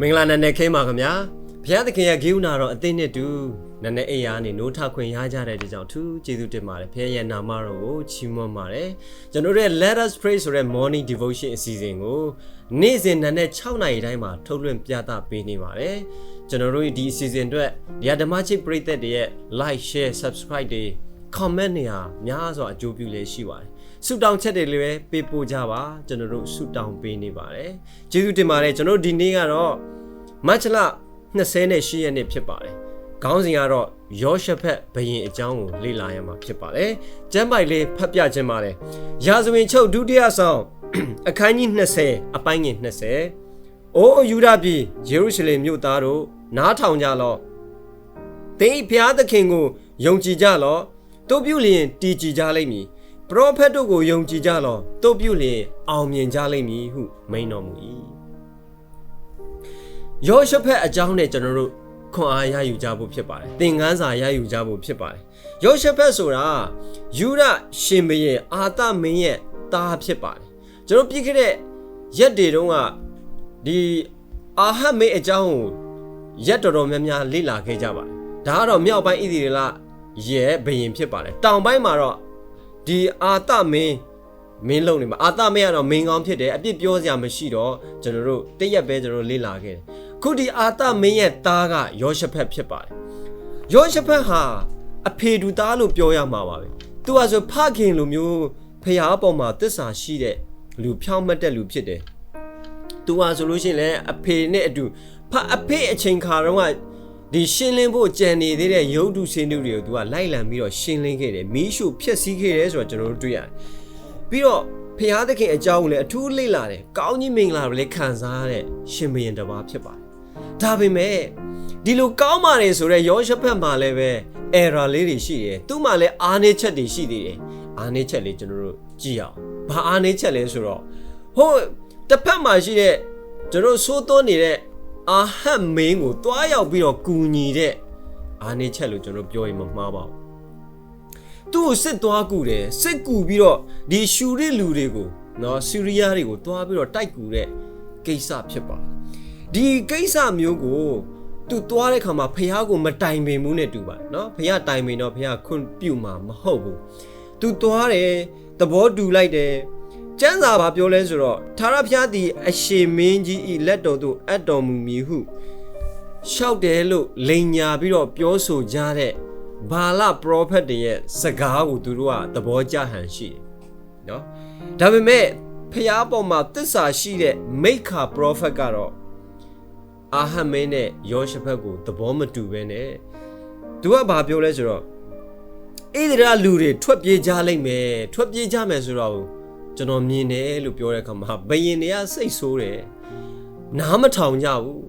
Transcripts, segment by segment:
မင်္ဂလာနံနက်ခင်းပါခင်ဗျာဘုရားသခင်ရဲ့ဂိူနာတော်အသင်းနဲ့တူနံနက်အိယာနေနိုးထခွင့်ရကြတဲ့ဒီကြောင့်ထူးကျေးဇူးတင်ပါတယ်ဘုရားရဲ့နာမတော်ကိုချီးမွမ်းပါတယ်ကျွန်တော်တို့ရဲ့ Let us pray ဆိုတဲ့ morning devotion အစီအစဉ်ကိုနေ့စဉ်နံနက်6နာရီတိုင်းမှာထုတ်လွှင့်ပြသပေးနေပါတယ်ကျွန်တော်တို့ဒီအစီအစဉ်အတွက်ဒီဓမ္မချစ်ပရိသတ်တွေရဲ့ like share subscribe တွေ comment တွေဟာများစွာအကျိုးပြုလေရှိပါတယ်ဆုတောင်းချက်တွေလည်းပေးပို့ကြပါကျွန်တော်တို့ဆုတောင်းပေးနေပါတယ်ကျေးဇူးတင်ပါတယ်ကျွန်တော်တို့ဒီနေ့ကတော့မတ်လ28ရက်နေ့ဖြစ်ပါတယ်ခေါင်းစဉ်ကတော့ယောရှဖက်ဘရင်အကြောင်းကိုလေ့လာရမှာဖြစ်ပါတယ်ကျမ်းပိုက်လေးဖတ်ပြခြင်းပါတယ်ရာဇဝင်ချုပ်ဒုတိယဆောင်အခန်းကြီး20အပိုင်းငယ်20အိုးယူဒပြည်ယေရုရှလင်မြို့သားတို့နားထောင်ကြလော့သင်၏ဘုရားသခင်ကိုယုံကြည်ကြလော့ တို့ပြုလျင်တည်ကြည်ကြလိမ့်မည်ပရောဖက်တို့ကိုယုံကြည်ကြလော့တို့ပြုလျင်အောင်မြင်ကြလိမ့်မည်ဟုမိန်တော်မူ၏ယောရှဖက်အကြောင်းနဲ့ကျွန်တော်တို့ခွန်အားရယူကြဖို့ဖြစ်ပါတယ်သင်ခန်းစာရယူကြဖို့ဖြစ်ပါတယ်ယောရှဖက်ဆိုတာယူဒရှင်ဘုရင်အာသမင်းရဲ့သားဖြစ်ပါတယ်ကျွန်တော်ပြည့်ခဲ့တဲ့ရက်တွေတုန်းကဒီအာဟတ်မင်းအကြောင်းကိုရက်တော်တော်များများလေ့လာခဲ့ကြပါတယ်ဒါကတော့မြောက်ပိုင်းဣသရေလ ရဲ့ဘုရင်ဖြစ်ပါတယ်တောင်ပိုင်းမှာတော့ဒီအာသမင်းမင်းလုံးနေမှာအာသမင်းကတော့မင်းကောင်းဖြစ်တယ်အပြစ်ပြောစရာမရှိတော့ကျွန်တော်တို့တရက်ပဲကျွန်တော်တို့လေ့လာခဲ့တယ်ခုဒီအာသမင်းရဲ့သားကယောရှဖက်ဖြစ်ပါတယ်ယောရှဖက်ဟာအဖေတူသားလို့ပြောရမှာပါပဲသူကဆိုဖခင်လိုမျိုးဖះအပေါ်မှာတစ္ဆာရှိတဲ့လူဖြောင်းမတ်တဲ့လူဖြစ်တယ်သူဟာဆိုလို့ရှိရင်လည်းအဖေနဲ့အတူဖအဖေအချိန်ခါတော့က ဒီရှင်းလင်းဖို့ကြံနေသေးတဲ့ရုပ်တုစင်းတုတွေကိုသူကလိုက်လံပြီးတော့ရှင်းလင်းခဲ့တယ်မီးရှို့ဖျက်ဆီးခဲ့တယ်ဆိုတော့ကျွန်တော်တို့တွေ့ရတယ်ပြီးတော့ဖះသခင်အကြောင်းကိုလည်းအထူးလေ့လာတယ်ကောင်းကြီးမင်္ဂလာတွေလည်းခံစားရတဲ့ရှင်ဘုရင်တစ်ပါးဖြစ်ပါတယ်ဒါပေမဲ့ဒီလိုကောင်းပါတယ်ဆိုတော့ယောရှဖတ်မှာလည်းပဲ error လေးတွေရှိတယ်သူ့မှာလည်းအားနည်းချက်တွေရှိသေးတယ်အားနည်းချက်လေးကျွန်တော်တို့ကြည့်အောင်ဘာအားနည်းချက်လဲဆိုတော့ဟိုတစ်ဖက်မှာရှိတဲ့ကျွန်တော်ဆိုးသွန်းနေတဲ့ အာဟတ်မင်းကိုတွားရောက်ပြီးတော့ကူညီတဲ့အားနည်းချက်လို့ကျွန်တော်ပြောရင်မမှားပါဘူးသူ့ကိုစစ်သွားကူတယ်စစ်ကူပြီးတော့ဒီရှူရစ်လူတွေကိုနော်ဆီးရီးယားတွေကိုတွားပြီးတော့တိုက်ကူတဲ့ကိစ္စဖြစ်ပါတယ်ဒီကိစ္စမျိုးကိုသူသွားတဲ့ခါမှာဖះကိုမတိုင်ပင်ဘူးနဲ့တူပါနော်ဖះတိုင်ပင်တော့ဖះခွင့်ပြုမှာမဟုတ်ဘူးသူသွားတယ်သဘောတူလိုက်တယ် ကျမ်းစာဘာပြောလဲဆိုတော့သာရဖျားသည် အရှင်မင်းကြီးဤလက်တော်သို့အပ်တော်မူမည်ဟုရှောက်တယ်လို့လိန်ညာပြီးတော့ပြောဆိုကြတဲ့ဘာလပရောဖက်တွေရဲ့စကားကိုသူတို့ကသဘောကျဟန်ရှိတယ်နော်ဒါပေမဲ့ဖျားပေါ်မှာတစ္ဆာရှိတဲ့မိခါပရောဖက်ကတော့အာဟမင်းနဲ့ယောရှဖက်ကိုသဘောမတူဘဲနဲ့သူကဘာပြောလဲဆိုတော့ဣသရေလလူတွေထွက်ပြေးကြလိမ့်မယ်ထွက်ပြေးကြမယ်ဆိုတော့ ကျွန်တော်မြင်တယ်လို့ပြောတဲ့အခါမှာဘယင်တွေကစိတ်ဆိုးတယ်နားမထောင်ကြဘူး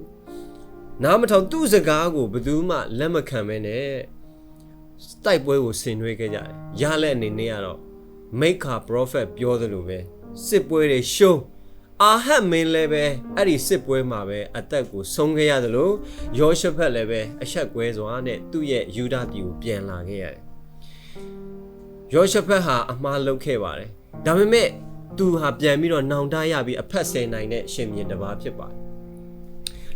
နားမထောင်သူ့စကားကိုဘယ်သူမှလက်မခံမဲနဲ့တိုက်ပွဲကိုဆင်နွှဲခဲ့ကြတယ်ရလက်အနေနဲ့ကတော့မိခါပရောဖက်ပြောသလိုပဲစစ်ပွဲတွေရှုံးအာဟတ်မင်းလည်းပဲအဲ့ဒီစစ်ပွဲမှာပဲအသက်ကိုဆုံးခဲ့ရတယ်လို့ယောရှဖက်လည်းပဲအဆက်ကွဲစွာနဲ့သူ့ရဲ့ယူဒပြည်ကိုပြန်လာခဲ့ရတယ်ယောရှဖက်ဟာအမှားလုပ်ခဲ့ပါတယ် ဒါပေမဲ့သူဟာပြန်ပြီးတော့နောင်တရပြီးအဖက်ဆယ်နိုင်တဲ့ရှင်မြင်းတစ်ပါးဖြစ်ပါတယ်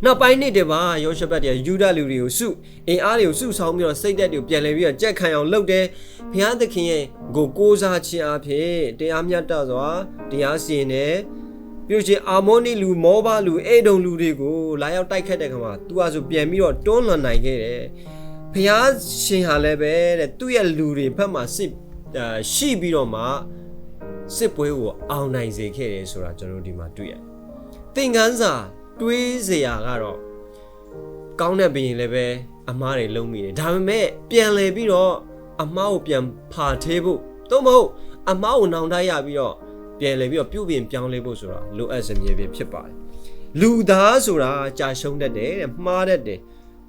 နောက်ပိုင်းနှစ်တည်းပါယောရှဖတ်တည်းယူဒလူတွေကိုစုအင်အားတွေကိုစုဆောင်းပြီးတော့စိတ်သက်တွေကိုပြန်လည်ပြီးတော့ကြက်ခံအောင်လုပ်တယ်ဘုရားသခင်ရဲ့ကိုကိုးစားခြင်းအဖြစ်တရားမျှတစွာတရားစီရင်တယ်ပြီးလို့ရှိရင်အာမောနိလူမောဘလူအေဒုံလူတွေကိုလာရောက်တိုက်ခတ်တဲ့ခါမှာသူကဆိုပြန်ပြီးတော့တွန်းလှန်နိုင်ခဲ့တယ်ဘုရားရှင်ဟာလည်းပဲတဲ့သူ့ရဲ့လူတွေဘက်မှာစစ်ရှိပြီးတော့မှ စစ်ပွဲကိုအောင်နိုင်စေခဲ့တယ်ဆိုတာကျွန်တော်တို့ဒီမှာတွေ့ရတယ်သင်ခန်းစာတွေးစရာကတော့ကောင်းတဲ့ဘရင်လည်းပဲအမားတွေလုံးမိတယ်ဒါပေမဲ့ပြန်လဲပြီးတော့အမားကိုပြန်ဖာသေးဖို့သို့မဟုတ်အမားကိုနောင်တရပြီးတော့ပြန်လဲပြီးတော့ပြုပြင်ပြောင်းလဲဖို့ဆိုတာလိုအပ်စမြဲပဲဖြစ်ပါတယ်လူသားဆိုတာကြာရှုံးတတ်တယ်တဲ့မှားတတ်တယ်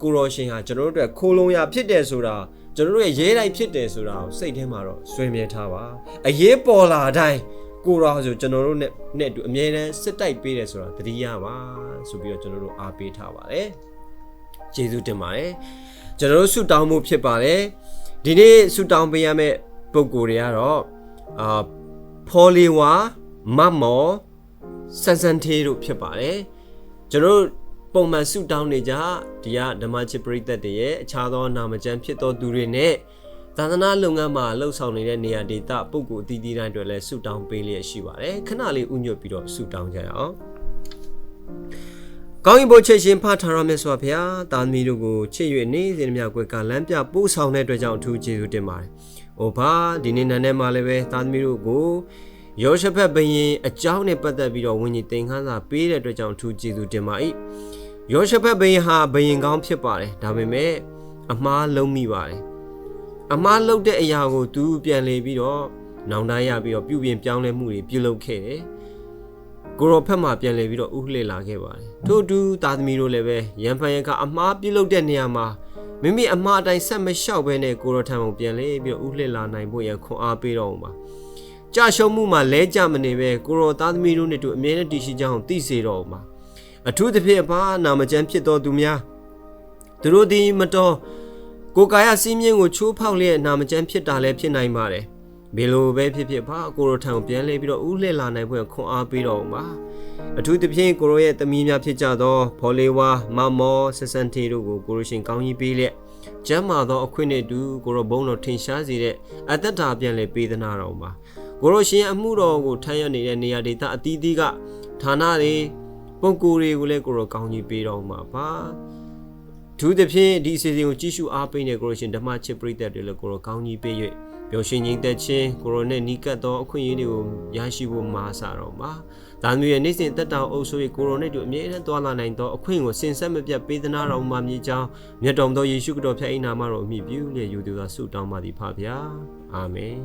ကိုရောရှင်ဟာကျွန်တော်တို့အတွက်ခိုးလုံးရဖြစ်တယ်ဆိုတာ ကျွန်တော်တို့ရဲ့ရဲတိုက်ဖြစ်တယ်ဆိုတာကိုစိတ်ထဲမှာတော့ဆွေးမြဲထားပါအရေးပေါ်လာတိုင်းကိုရောဆိုကျွန်တော်တို့နဲ့နဲ့အတူအမြဲတမ်းစစ်တိုက်ပေးတယ်ဆိုတာသတိရပါဆိုပြီးတော့ကျွန်တော်တို့အားပေးထားပါတယ်ကျေးဇူးတင်ပါတယ်ကျွန်တော်တို့ဆုတောင်းမှုဖြစ်ပါတယ်ဒီနေ့ဆုတောင်းပေးရမယ့်ပုံကိုယ်တွေကတော့အာဖော်လီဝါမတ်မော်ဆန်ဆန်သေးတို့ဖြစ်ပါတယ်ကျွန်တော်တို့ ပုံမှန်ဆုတောင်းနေကြဒီကဓမ္မချစ်ပရိသတ်တွေရဲ့အခြားသောနာမကျမ်းဖြစ်သောသူတွေနဲ့သာသနာလုပ်ငန်းမှာလှုပ်ဆောင်နေတဲ့နေရာဒေသပုဂ္ဂိုလ်အသီးသီးတိုင်းတွေလည်းဆုတောင်းပေးလျက်ရှိပါတယ်ခဏလေးဥညွတ်ပြီးတော့ဆုတောင်းကြရအောင်ကောင်းရင်ဘုချစ်ရှင်ဖထားရမယ်ဆိုပါဗျာတာသမီတို့ကိုချစ်၍နေစဉ်မြကွယ်ကလမ်းပြပို့ဆောင်တဲ့အတွက်ကြောင့်အထူးကျေးဇူးတင်ပါတယ်။အိုဘာဒီနေ့နန်းထဲမှာလည်းပဲတာသမီတို့ကိုယောရှဖက်ဘရင်အကြောင်းနဲ့ပတ်သက်ပြီးတော့ဝိညာဉ်သင်ခန်းစာပေးတဲ့အတွက်ကြောင့်အထူးကျေးဇူးတင်ပါ၏။ ယောရှဖက်ဘရင်ဟာဘရင်ကောင်းဖြစ်ပါတယ်။ဒါပေမဲ့အမားလုံးမိပါတယ်။အမားလုံးတဲ့အရာကိုသူပြန်လေပြီးတော့နောင်တရပြီးတော့ပြုပြင်ပြောင်းလဲမှုတွေပြုလုပ်ခဲ့တယ်။ကိုရောဖက်မှာပြန်လေပြီးတော့ဥလှည့်လာခဲ့ပါတယ်။ထို့အတူသားသမီးတို့လည်းပဲရန်ဖန်ရကအမားပြုလုပ်တဲ့နေရာမှာမိမိအမားအတိုင်းဆက်မလျှောက်ဘဲနဲ့ကိုရောထံကိုပြန်လေပြီးတော့ဥလှည့်လာနိုင်ဖို့ရန်ခွန်အားပေးတော်မှာ။ကြာရှုံးမှုမှာလဲကြမနေပဲကိုရောသားသမီးတို့နဲ့တူအမြဲတမ်းတည်ရှိကြအောင်တည်စေတော်မှာ။ အထူးသဖြင့်အပါနာမကျန်းဖြစ်တော်သူများသူတို့ဒီမတော်ကိုယ်ကာယစည်းမျဉ်းကိုချိုးဖောက်လျက်နာမကျန်းဖြစ်တာလည်းဖြစ်နိုင်ပါတယ်။ဘယ်လိုပဲဖြစ်ဖြစ်ပါကိုရိုထံကိုပြန်လဲပြီးတော့ဥလှည့်လာနိုင်ဖို့ခွန်အားပေးတော်ပါအထူးသဖြင့်ကိုရိုရဲ့သမီးများဖြစ်ကြသောဖော်လေးဝါမမောဆက်ဆန်တီတို့ကိုကိုရိုရှင်ကောင်းကြီးပေးလျက်ကျမ်းမာသောအခွင့်နဲ့တူကိုရိုဘုံတော်ထင်ရှားစေတဲ့အသက်တာပြန်လဲပေးသနာတော်ပါကိုရိုရှင်အမှုတော်ကိုထမ်းရနေတဲ့နေရာဒေသအသီးသီးကဌာနတွေ ပုံကိုယ်တွေကိုလည်းကိုရိုကောင်းကြီးပေးတော်မှာပါဒုသဖြင့်ဒီအစီအစဉ်ကိုကြည့်ရှုအားပေးနေကိုရိုရှင်ဓမ္မချစ်ပရိသတ်တွေလည်းကိုရိုကောင်းကြီးပေး၍ပျော်ရွှင်ငြိမ်သက်ခြင်းကိုရိုနဲ့နီးကပ်သောအခွင့်အရေးတွေကိုရရှိဖို့မှာစာတော့မှာဒါမျိုးရဲ့နေ့စဉ်တက်တောင်အုပ်ဆို၍ကိုရိုနဲ့တို့အမြဲတမ်းသွားလာနိုင်သောအခွင့်ကိုစင်ဆက်မပြတ်ပေးသနာတော်မှာမြည်ကြောင်းမြတ်တော်သောယေရှုခရစ်တော်ဖျားအိနာမတော်အမိပြုလျက်ယူသူသာဆုတောင်းပါသည်ဖပါဗျာအာမင်